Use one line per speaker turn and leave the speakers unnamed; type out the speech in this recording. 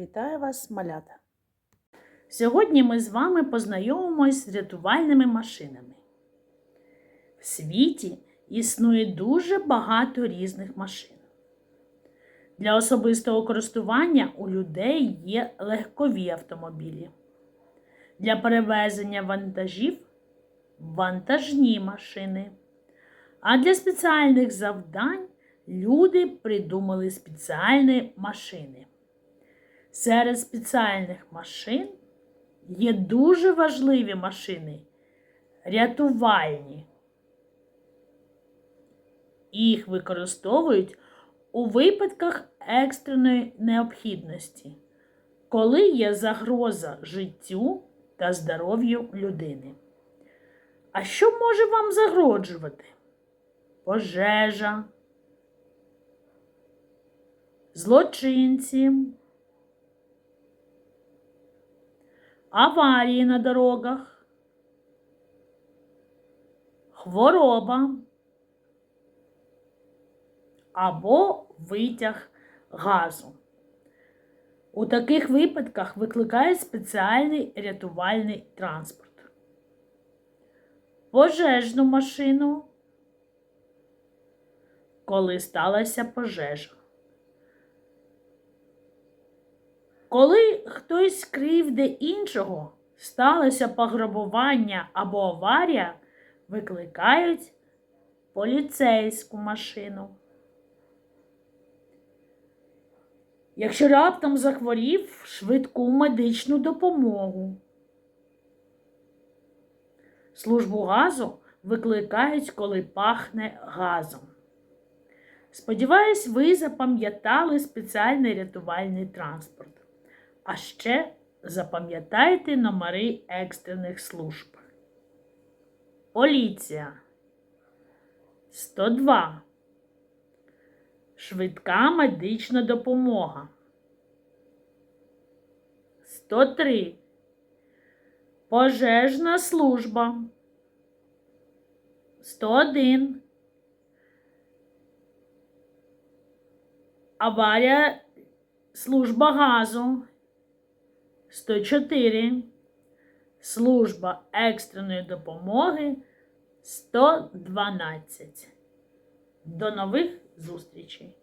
Вітаю вас, малята! Сьогодні ми з вами познайомимось з рятувальними машинами. В світі існує дуже багато різних машин. Для особистого користування у людей є легкові автомобілі. Для перевезення вантажів вантажні машини. А для спеціальних завдань люди придумали спеціальні машини. Серед спеціальних машин є дуже важливі машини, рятувальні. Їх використовують у випадках екстреної необхідності, коли є загроза життю та здоров'ю людини. А що може вам загрожувати? Пожежа, злочинці, аварії на дорогах, хвороба або витяг газу. У таких випадках викликають спеціальний рятувальний транспорт. Пожежну машину, коли сталася пожежа. Коли хтось кривде іншого, сталося пограбування або аварія, викликають поліцейську машину. Якщо раптом захворів швидку медичну допомогу. Службу газу викликають, коли пахне газом. Сподіваюсь, ви запам'ятали спеціальний рятувальний транспорт. А ще запам'ятайте номери екстрених служб. Поліція 102. Швидка медична допомога. 103. Пожежна служба. 101. Аварія служба газу. 104. Служба екстреної допомоги 112. До нових зустрічей!